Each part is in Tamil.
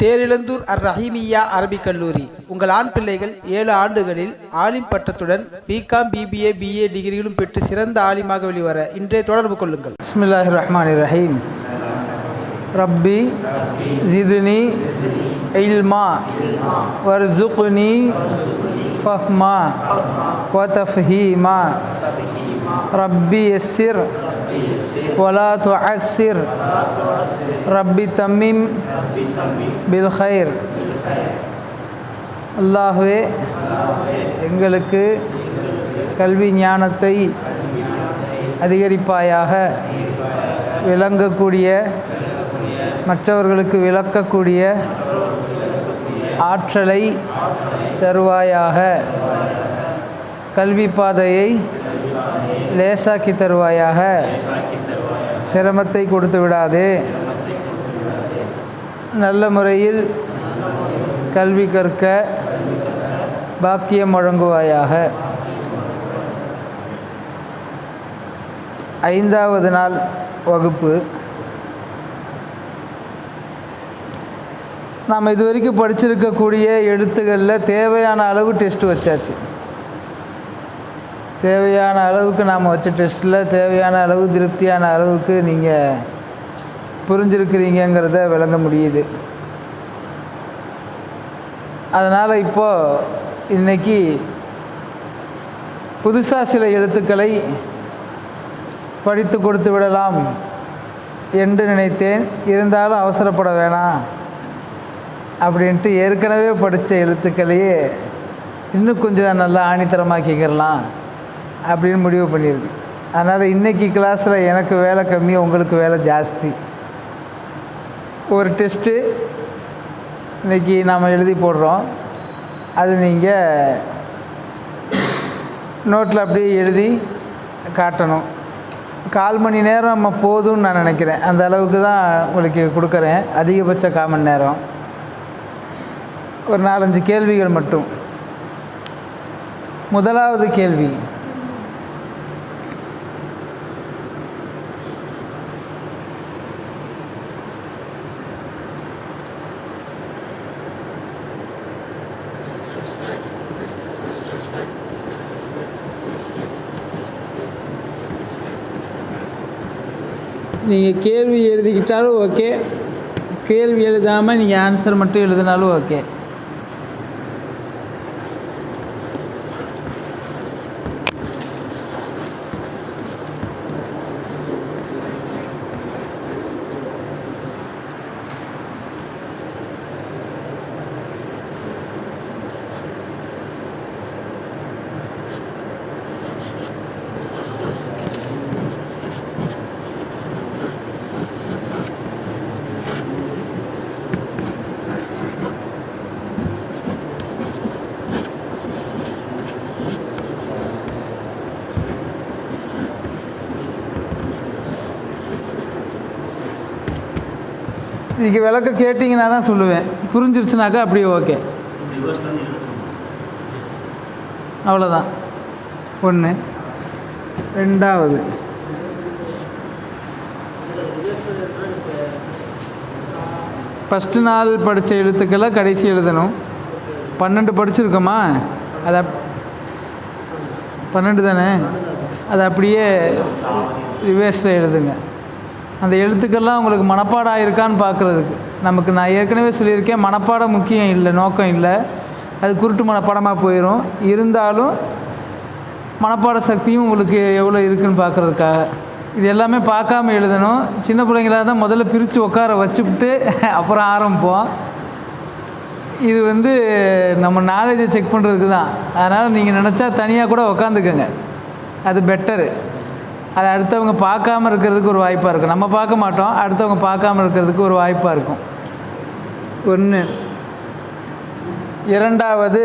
தேரிழந்தூர் அர் ரஹீமியா அரபிக் கல்லூரி. உங்கள் ஆண் பிள்ளைகள் ஏழு ஆண்டுகளில் ஆலிம் பட்டத்துடன் பிகாம் பிபிஏ பிஏ டிகிரிகளும் பெற்று சிறந்த ஆலிமாக வெளிவர இன்றைய தொடர்பு கொள்ளுங்கள். பிஸ்மில்லாஹி ரஹ்மான் ரஹீம் ரப்பி ஜிதுனி இல்மா வர்சுக்னி ஃபஹ்மா வதஃஹீமா ரப்பி யஸ்ஸிர் ولا تعسر ரப்பி தம்மிம் பில் خير அல்லாஹ்வே எங்களுக்கு கல்வி ஞானத்தை அதிகரிப்பாயாக விளங்கக்கூடிய மற்றவர்களுக்கு விளக்கக்கூடிய ஆற்றலை தருவாயாக கல்வி பாதையை லேசாக்கி தருவாயாக. சிரமத்தை கொடுத்து விடாதே நல்ல முறையில் கல்வி கற்க பாக்கியம் வழங்குவாயாக. ஐந்தாவது நாள் வகுப்பு. நாம் இது வரைக்கும் படிச்சிருக்கக்கூடிய எழுத்துக்களில் தேவையான அளவு டெஸ்ட் வச்சாச்சு. தேவையான அளவுக்கு நாம் வச்ச டெஸ்ட்டில் தேவையான அளவு திருப்தியான அளவுக்கு நீங்கள் புரிஞ்சிருக்கிறீங்கிறத விளங்க முடியுது. அதனால் இப்போது இன்றைக்கி புதுசாக சில எழுத்துக்களை படித்து கொடுத்து விடலாம் என்று நினைத்தேன். இருந்தாலும் அவசரப்பட வேணாம் அப்படின்ட்டு ஏற்கனவே படித்த எழுத்துக்களையே இன்னும் கொஞ்சம் நல்லா ஆணித்தரமாக்கிக்கிறலாம் அப்படின்னு முடிவு பண்ணியிருக்கு அதனால் இன்றைக்கி கிளாஸில் எனக்கு வேலை கம்மி உங்களுக்கு வேலை ஜாஸ்தி. ஒரு டெஸ்ட்டு இன்றைக்கி நாம் எழுதி போடுறோம். அது நீங்கள் நோட்டில் அப்படியே எழுதி காட்டணும். கால் மணி நேரம் நம்ம போதும்னு நான் நினைக்கிறேன். அந்த அளவுக்கு தான் உங்களுக்கு கொடுக்குறேன். அதிகபட்ச கால் மணி நேரம். ஒரு நாலஞ்சு கேள்விகள் மட்டும். முதலாவது கேள்வி. நீங்கள் கேள்வி எழுதிக்கிட்டாலும் ஓகே கேள்வி எழுதாமல் நீங்கள் ஆன்சர் மட்டும் எழுதினாலும் ஓகே இதுக்கு விளக்க கேட்டிங்கன்னா தான் சொல்லுவேன். புரிஞ்சிருச்சுனாக்கா அப்படியே ஓகே. அவ்வளோதான் ஒன்று ரெண்டாவது. ஃபஸ்ட்டு நாள் படித்த எழுத்துக்களை கடைசி எழுதணும். பன்னெண்டு படிச்சிருக்கோமா? அதை பன்னெண்டு தானே? அதை அப்படியே ரிவேர்ஸில் எழுதுங்க. அந்த எழுத்துக்கள்லாம் உங்களுக்கு மனப்பாடாக இருக்கான்னு பார்க்குறதுக்கு. நமக்கு நான் ஏற்கனவே சொல்லியிருக்கேன் மனப்பாடம் முக்கியம் இல்லை நோக்கம் இல்லை. அது குருட்டு மனப்பாடமாக போயிடும் இருந்தாலும் மனப்பாட சக்தியும் உங்களுக்கு எவ்வளோ இருக்குன்னு பார்க்குறதுக்காக. இது எல்லாமே பார்க்காம எழுதணும். சின்ன பிள்ளைங்களா தான் முதல்ல பிரித்து உட்கார வச்சுவிட்டு அப்புறம் ஆரம்பிப்போம். இது வந்து நம்ம நாலேஜை செக் பண்ணுறதுக்கு தான் அதனால் நீங்கள் நினச்சா தனியாக கூட உக்காந்துக்கோங்க அது பெட்டரு அதை அடுத்தவங்க பார்க்காம இருக்கிறதுக்கு ஒரு வாய்ப்பாக இருக்கும். நம்ம பார்க்க மாட்டோம். அடுத்தவங்க பார்க்காம இருக்கிறதுக்கு ஒரு வாய்ப்பாக இருக்கும். ஒன்று இரண்டாவது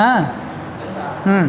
ஆ ம்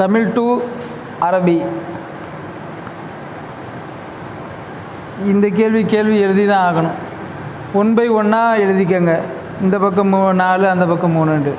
தமிழ் டு அரபி. இந்த கேள்வி கேள்வி எழுதி தான் ஆகணும். ஒன் பை ஒன்னாக எழுதிக்கங்க. இந்த பக்கம் மூ நாலு அந்த பக்கம் மூணுண்டு.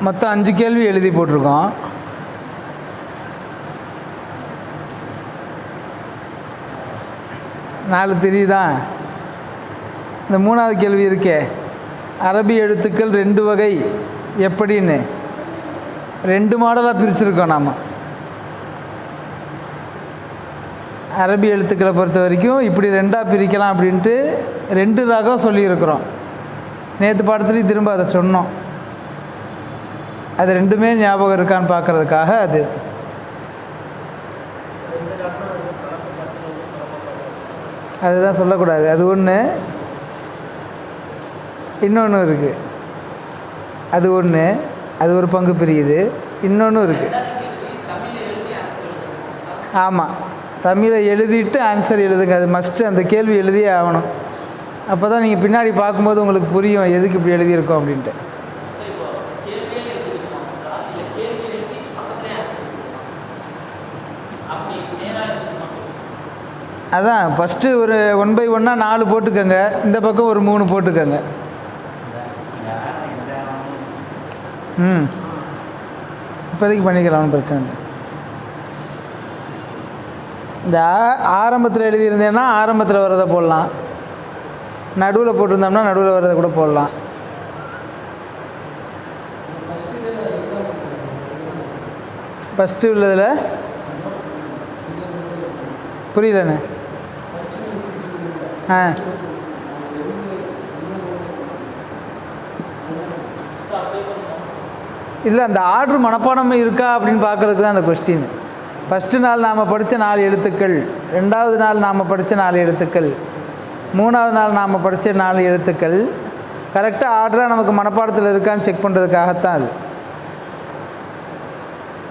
மொத்தம் அஞ்சு கேள்வி எழுதி போட்டிருக்கோம். நாலு தெரியுதா? இந்த மூணாவது கேள்வி இருக்கே. அரபி எழுத்துக்கள் ரெண்டு வகை எப்படின்னு. ரெண்டு மாடலாக பிரிச்சுருக்கோம் நாம். அரபி எழுத்துக்களை பொறுத்த வரைக்கும் இப்படி ரெண்டாக பிரிக்கலாம் அப்படின்ட்டு ரெண்டு ரகம் சொல்லியிருக்கிறோம். நேற்று பாடத்துலேயும் திரும்ப அதை சொன்னோம். அது ரெண்டுமே ஞாபகம் இருக்கான்னு பார்க்குறதுக்காக அது. அதுதான் சொல்லக்கூடாது. அது ஒன்று இன்னொன்று இருக்குது அது ஒன்று அது ஒரு பங்கு பிரியுது. இன்னொன்று இருக்குது ஆமாம் தமிழை எழுதிட்டு ஆன்சர் எழுதுங்க. அது மஸ்ட்டு அந்த கேள்வி எழுதியே ஆகணும். அப்போ தான் நீங்கள் பின்னாடி பார்க்கும்போது உங்களுக்கு புரியும் எதுக்கு இப்படி எழுதியிருக்கோம் அப்படின்ட்டு. அதான் ஃபஸ்ட்டு ஒரு ஒன் பை ஒன்னாக நாலு போட்டுக்கோங்க. இந்த பக்கம் ஒரு மூணு போட்டுக்கோங்க. ம். இப்போதைக்கு பண்ணிக்கலாம் பிரச்சனை இந்த ஆரம்பத்தில் எழுதியிருந்தேன்னா ஆரம்பத்தில் வரதை போடலாம். நடுவில் போட்டிருந்தோம்னா நடுவில் வரதை கூட போடலாம். ஃபஸ்ட்டு உள்ளதில் புரியலண்ணே ஆ. இல்லை அந்த ஆர்டர் மனப்பாடம் இருக்கா அப்படின்னு பார்க்குறதுக்கு தான் அந்த கொஸ்டின் ஃபஸ்ட்டு நாள் நாம் படித்த நாலு எழுத்துக்கள் ரெண்டாவது நாள் நாம் படித்த நாலு எழுத்துக்கள் மூணாவது நாள் நாம் படித்த நாலு எழுத்துக்கள் கரெக்டாக ஆர்டராக நமக்கு மனப்பாடத்தில் இருக்கான்னு செக் பண்ணுறதுக்காகத்தான் அது.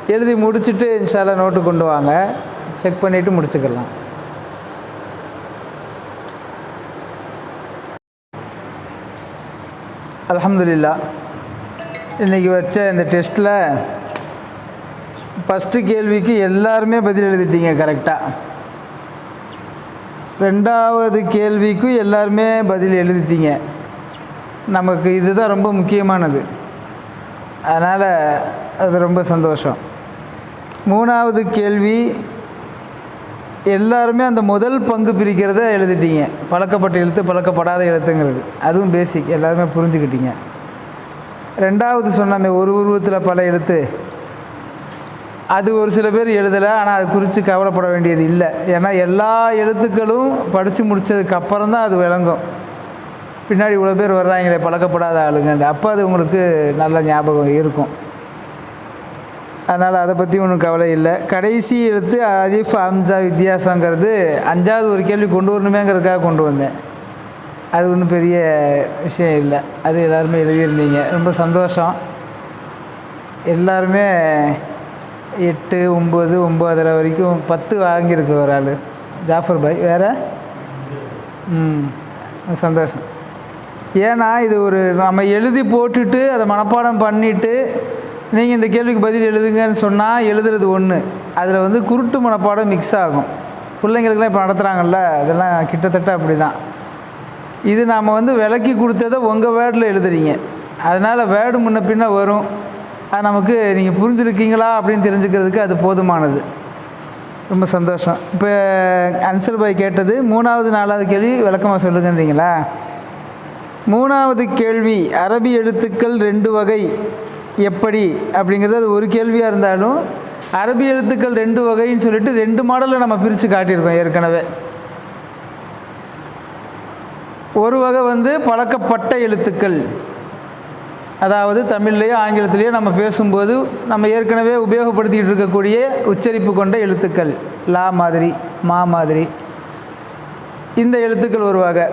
எழுதி முடிச்சுட்டு இன்ஷால்லாம் நோட்டு கொண்டு வாங்க. செக் பண்ணிவிட்டு முடிச்சுக்கலாம். அலமதுல்லா இன்றைக்கி வச்ச இந்த டெஸ்ட்டில் ஃபஸ்ட்டு கேள்விக்கு எல்லாருமே பதில் எழுதிட்டீங்க கரெக்டாக ரெண்டாவது கேள்விக்கும் எல்லாருமே பதில் எழுதிட்டீங்க. நமக்கு இதுதான் ரொம்ப முக்கியமானது. அதனால் அது ரொம்ப சந்தோஷம். மூணாவது கேள்வி எல்லாருமே அந்த முதல் பங்கு பிரிக்கிறத எழுதிட்டீங்க. பழக்கப்பட்ட எழுத்து பழக்கப்படாத எழுத்துங்கிறது. அதுவும் பேசிக் எல்லாருமே புரிஞ்சுக்கிட்டீங்க. ரெண்டாவது சொன்னாமே ஒரு உருவத்தில் பல எழுத்து. அது ஒரு சில பேர் எழுதலை ஆனால் அது குறித்து கவலைப்பட வேண்டியது இல்லை. ஏன்னா எல்லா எழுத்துக்களும் படித்து முடித்ததுக்கு அப்புறம் தான் அது விளங்கும். பின்னாடி இவ்வளோ பேர் வர்றாங்களே பழக்கப்படாத ஆளுங்க அப்போ அது உங்களுக்கு நல்ல ஞாபகம் இருக்கும். அதனால் அதை பற்றி ஒன்றும் கவலை இல்லை. கடைசி எழுத்து அதிஃப் அம்சா வித்தியாசங்கிறது அஞ்சாவது ஒரு கேள்வி கொண்டு வரணுமேங்கிறதுக்காக கொண்டு வந்தேன். அது ஒன்றும் பெரிய விஷயம் இல்லை. அது எல்லாருமே எழுதியிருந்தீங்க. ரொம்ப சந்தோஷம். எல்லாருமே எட்டு ஒம்பது ஒம்பதரை வரைக்கும் பத்து வாங்கியிருக்கு ஒரு ஆள். ஜாஃபர் பாய் வேறு? ம் சந்தோஷம். ஏன்னா இது ஒரு நம்ம எழுதி போட்டுட்டு அதை மனப்பாடம் பண்ணிவிட்டு நீங்கள் இந்த கேள்விக்கு பதில் எழுதுங்கன்னு சொன்னால் எழுதுறது ஒன்று அதில் வந்து குருட்டு மனப்பாடம் மிக்ஸ் ஆகும். பிள்ளைங்களுக்குலாம் இப்போ நடத்துகிறாங்கல்ல அதெல்லாம் கிட்டத்தட்ட அப்படி தான் இது நாம் வந்து விலக்கி கொடுத்ததை உங்கள் வேர்டில் எழுதுறீங்க. அதனால் வேர்டு முன்ன பின்ன வரும். அது நமக்கு நீங்கள் புரிஞ்சுருக்கீங்களா அப்படின்னு தெரிஞ்சுக்கிறதுக்கு அது போதுமானது. ரொம்ப சந்தோஷம். இப்போ அன்சர் பாய் கேட்டது மூணாவது நாலாவது கேள்வி விளக்கமாக சொல்லுங்கன்றீங்களா? மூணாவது கேள்வி அரபி எழுத்துக்கள் ரெண்டு வகை. எப்படி அப்படிங்கிறது அது ஒரு கேள்வியாக இருந்தாலும் அரபி எழுத்துக்கள் ரெண்டு வகைன்னு சொல்லிட்டு ரெண்டு மாடலில் நம்ம பிரித்து காட்டியிருக்கோம் ஏற்கனவே. ஒரு வகை வந்து பழக்கப்பட்ட எழுத்துக்கள். அதாவது தமிழ்லேயோ ஆங்கிலத்திலேயோ நம்ம பேசும்போது நம்ம ஏற்கனவே உபயோகப்படுத்திக்கிட்டு இருக்கக்கூடிய உச்சரிப்பு கொண்ட எழுத்துக்கள். லா மாதிரி மா மாதிரி. இந்த எழுத்துக்கள் ஒரு வகை.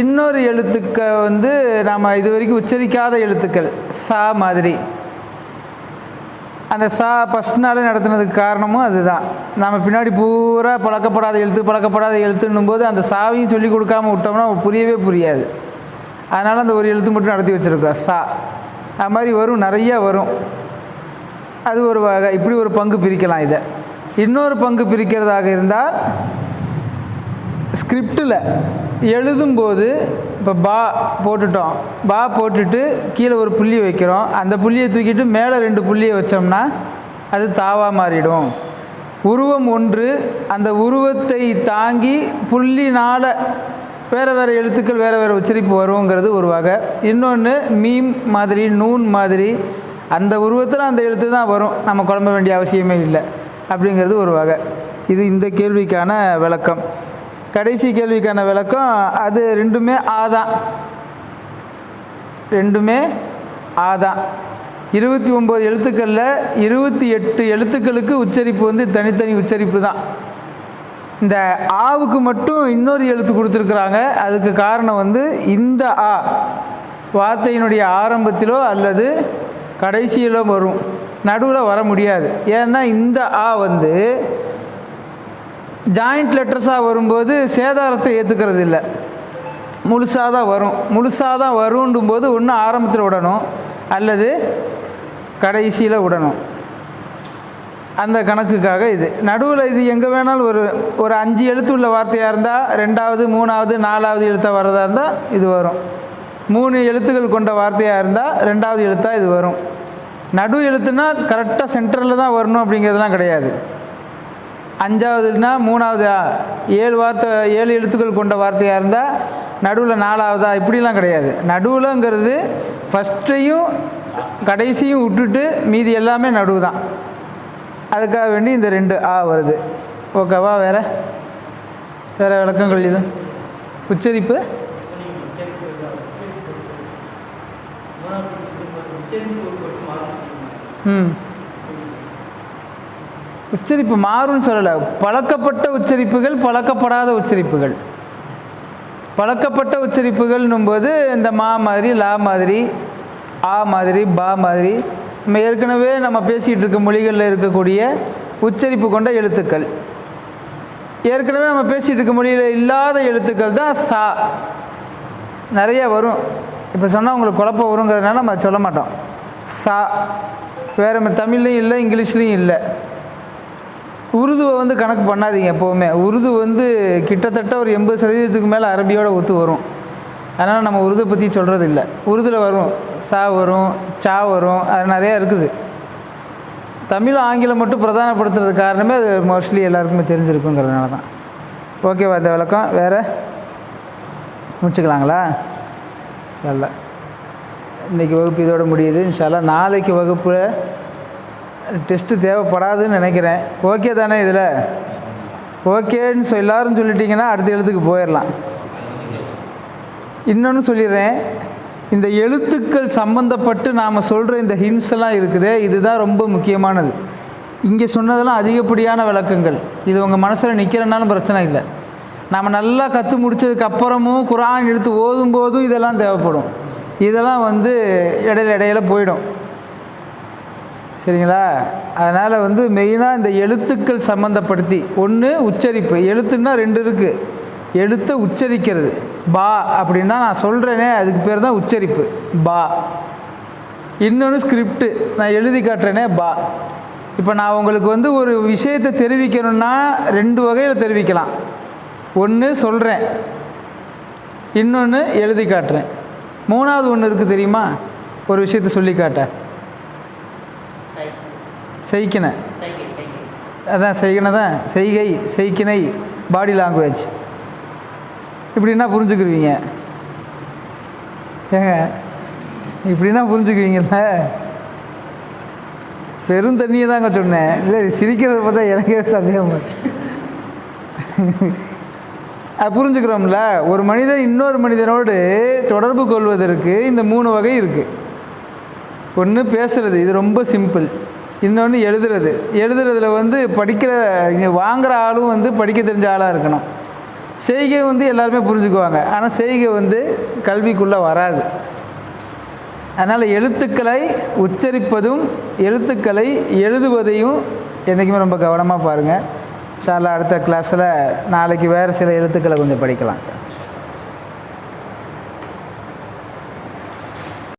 இன்னொரு எழுத்துக்க வந்து நாம் இது வரைக்கும் உச்சரிக்காத எழுத்துக்கள் சா மாதிரி. அந்த சா ஃபஸ்ட் நாளே நடத்துனதுக்கு காரணமும் அதுதான். நம்ம பின்னாடி பூரா பழக்கப்படாத எழுத்து பழக்கப்படாத எழுத்துன்னும் போது அந்த சாவையும் சொல்லி கொடுக்காம விட்டோம்னா புரியவே புரியாது. அதனால் அந்த ஒரு எழுத்து மட்டும் நடத்தி வச்சுருக்கோம் சா. அது மாதிரி வரும் நிறைய வரும். அது ஒரு வகை இப்படி ஒரு பங்கு பிரிக்கலாம் இதை. இன்னொரு பங்கு பிரிக்கிறதாக இருந்தால் ஸ்கிரிப்டில் எழுதும்போது இப்போ பா போட்டுட்டோம். பா போட்டுட்டு கீழே ஒரு புள்ளி வைக்கிறோம். அந்த புள்ளியை தூக்கிட்டு மேலே ரெண்டு புள்ளியை வச்சோம்னா அது தாவா மாறிடும். உருவம் ஒன்று. அந்த உருவத்தை தாங்கி புள்ளினால் வேறு வேறு எழுத்துக்கள் வேறு வேறு உச்சரிப்பு வருங்கிறது ஒரு வகை. இன்னொன்று மீம் மாதிரி நூன் மாதிரி. அந்த உருவத்தில் அந்த எழுத்து தான் வரும். நம்ம குழம்ப வேண்டிய அவசியமே இல்லை. அப்படிங்கிறது ஒரு வகை. இது இந்த கேள்விக்கான விளக்கம். கடைசி கேள்விக்கான விளக்கம் அது ரெண்டுமே ஆதான் ரெண்டுமே ஆதான் இருபத்தி ஒம்பது எழுத்துக்களில் இருபத்தி எட்டு எழுத்துக்களுக்கு உச்சரிப்பு வந்து தனித்தனி உச்சரிப்பு தான். இந்த ஆவுக்கு மட்டும் இன்னொரு எழுத்து கொடுத்துருக்குறாங்க. அதுக்கு காரணம் வந்து இந்த ஆ. வார்த்தையினுடைய ஆரம்பத்திலோ அல்லது கடைசியிலோ வரும். நடுவில் வர முடியாது. ஏன்னா இந்த ஆ வந்து ஜாயிண்ட் லெட்டர்ஸாக வரும்போது சேதாரத்தை ஏற்றுக்கிறது இல்லை முழுசாக தான் வரும். முழுசாக தான் வருண்டும் போது ஒன்று ஆரம்பத்தில் விடணும். அல்லது கடைசியில் விடணும். அந்த கணக்குக்காக இது. நடுவில் இது எங்கே வேணாலும் ஒரு ஒரு அஞ்சு எழுத்து உள்ள வார்த்தையாக இருந்தால் ரெண்டாவது மூணாவது நாலாவது எழுத்தாக வர்றதா இருந்தால் இது வரும். மூணு எழுத்துக்கள் கொண்ட வார்த்தையாக இருந்தால் ரெண்டாவது எழுத்தாக இது வரும். நடு எழுத்துனா கரெக்டாக சென்டரில் தான் வரணும் அப்படிங்கிறதுலாம் கிடையாது. அஞ்சாவதுனா மூணாவது ஏழு வார்த்தை ஏழு எழுத்துக்கள் கொண்ட வார்த்தையாக இருந்தால் நடுவில் நாலாவதா? இப்படிலாம் கிடையாது. நடுவில்ங்கிறது ஃபஸ்ட்டையும் கடைசியும் விட்டுட்டு மீதி எல்லாமே நடுவு தான் அதுக்காக வேண்டி இந்த ரெண்டு ஆ வருது. ஓகேவா வேறு? வேறு விளக்கங்கள் இது உச்சரிப்பு? ம். உச்சரிப்பு மாறும்னு சொல்லலை. பழக்கப்பட்ட உச்சரிப்புகள் பழக்கப்படாத உச்சரிப்புகள். பழக்கப்பட்ட உச்சரிப்புகள்னும் போது இந்த மா மாதிரி லா மாதிரி ஆ மாதிரி பா மாதிரி நம்ம ஏற்கனவே நம்ம பேசிகிட்டு இருக்க மொழிகளில் இருக்கக்கூடிய உச்சரிப்பு கொண்ட எழுத்துக்கள். ஏற்கனவே நம்ம பேசிகிட்டு இருக்க மொழியில் இல்லாத எழுத்துக்கள் தான் சா. நிறைய வரும். இப்போ சொன்னால் உங்களுக்கு குழப்பம் வருங்கிறதுனால நம்ம சொல்ல மாட்டோம். சா. வேறு தமிழ்லையும் இல்லை இங்கிலீஷ்லேயும் இல்லை. உருதுவை வந்து கணக்கு பண்ணாதீங்க எப்போவுமே. உருது வந்து கிட்டத்தட்ட ஒரு எண்பது சதவீதத்துக்கு மேலே அரபியோட ஒத்து வரும். அதனால் நம்ம உருதை பற்றி சொல்கிறது இல்லை உருதில் வரும். சா வரும் சா வரும் அது நிறையா இருக்குது. தமிழ் ஆங்கிலம் மட்டும் பிரதானப்படுத்துறது காரணமே அது மோஸ்ட்லி எல்லாருக்குமே தெரிஞ்சிருக்குங்கிறதுனால தான். ஓகேவா இந்த விளக்கம். வேறு? முடிச்சுக்கலாங்களா? சரில இன்றைக்கி வகுப்பு இதோட முடியுது. இன்ஷால்லாம் நாளைக்கு வகுப்பில் டெஸ்ட்டு தேவைப்படாதுன்னு நினைக்கிறேன். ஓகே தானே இதில்? ஓகேன்னு சொல் எல்லோரும் சொல்லிட்டிங்கன்னா அடுத்த எழுத்துக்கு போயிடலாம் இன்னொன்று சொல்லிடுறேன். இந்த எழுத்துக்கள் சம்மந்தப்பட்டு நாம் சொல்கிற இந்த ஹின்ஸ் எல்லாம் இருக்குது இதுதான் ரொம்ப முக்கியமானது. இங்கே சொன்னதெல்லாம் அதிகப்படியான விளக்கங்கள். இது உங்கள் மனசில் நிற்கிறனாலும் பிரச்சனை இல்லை. நாம் நல்லா கற்று முடிச்சதுக்கு அப்புறமும் குரான் எடுத்து ஓதும் போதும் இதெல்லாம் தேவைப்படும். இதெல்லாம் வந்து இடையில இடையில போயிடும். சரிங்களா? அதனால் வந்து மெயினாக இந்த எழுத்துக்கள் சம்மந்தப்படுத்தி ஒன்று உச்சரிப்பு எழுத்துன்னா ரெண்டு இருக்குது எழுத்தை உச்சரிக்கிறது பா அப்படின்னா நான் சொல்கிறேனே அதுக்கு பேர் தான் உச்சரிப்பு பா. இன்னொன்று ஸ்கிரிப்டு நான் எழுதி காட்டுறேனே பா. இப்போ நான் உங்களுக்கு வந்து ஒரு விஷயத்தை தெரிவிக்கணும்னா ரெண்டு வகையில் தெரிவிக்கலாம். ஒன்று சொல்கிறேன் இன்னொன்று எழுதி காட்டுறேன். மூணாவது ஒன்று இருக்குது தெரியுமா? ஒரு விஷயத்தை சொல்லி காட்டேன் செய்கின. அதான் செய்கின தான் செய்கை செய்கினை பாடி லாங்குவேஜ் இப்படின்னா புரிஞ்சுக்கிருவீங்க? ஏங்க இப்படின்னா புரிஞ்சுக்குவீங்கல்ல வெறும் தண்ணியை தாங்க சொன்னேன். இல்லை சிரிக்கிறத பார்த்தா எனக்கே சந்தேகம். அது புரிஞ்சுக்கிறோம்ல? ஒரு மனிதன் இன்னொரு மனிதனோடு தொடர்பு கொள்வதற்கு இந்த மூணு வகை இருக்குது ஒன்று பேசுகிறது இது ரொம்ப சிம்பிள் இன்னொன்று எழுதுறது. எழுதுறதுல வந்து படிக்கிற இங்கே வாங்குகிற ஆளும் வந்து படிக்க தெரிஞ்ச ஆளாக இருக்கணும். செய்கை வந்து எல்லாருமே புரிஞ்சுக்குவாங்க. ஆனால் செய்கை வந்து கல்விக்குள்ளே வராது. அதனால் எழுத்துக்களை உச்சரிப்பதும் எழுத்துக்களை எழுதுவதையும் என்றைக்குமே ரொம்ப கவனமாக பாருங்கள் சார் அடுத்த கிளாஸில் நாளைக்கு வேறு சில எழுத்துக்களை கொஞ்சம் படிக்கலாம் சார்.